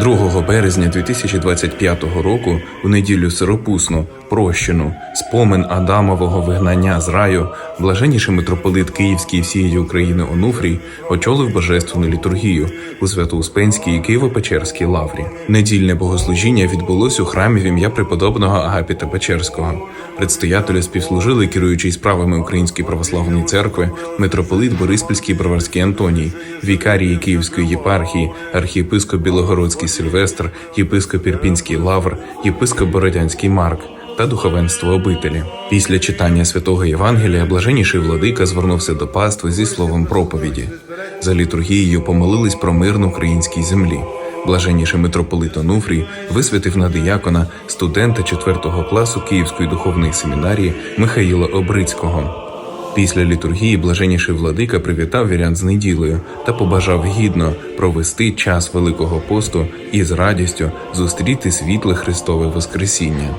2 березня 2025 року, у неділю Сиропусну, прощену, спомин Адамового вигнання з раю, блаженніший митрополит Київський всієї України Онуфрій очолив божественну літургію у Свято-Успенській Києво-Печерській лаврі. Недільне богослужіння відбулось у храмі в ім'я преподобного Агапіта Печерського. Предстоятелю співслужили керуючий справами Української православної церкви, митрополит Бориспільський Броварський Антоній, вікарії Київської єпархії, архієпископ Білогородський Сильвестр, єпископ Ірпінський Лавр, єпископ Бородянський Марк та духовенство обителі. Після читання святого Євангелія блаженніший владика звернувся до пастви зі словом проповіді. За літургією помолились про мир на українській землі. Блаженніший митрополит Онуфрій висвятив на диякона студента 4 класу Київської духовної семінарії Михаїла Обрицького. Після літургії блаженніший владика привітав вірян з неділею та побажав гідно провести час Великого посту і з радістю зустріти світле Христове Воскресіння.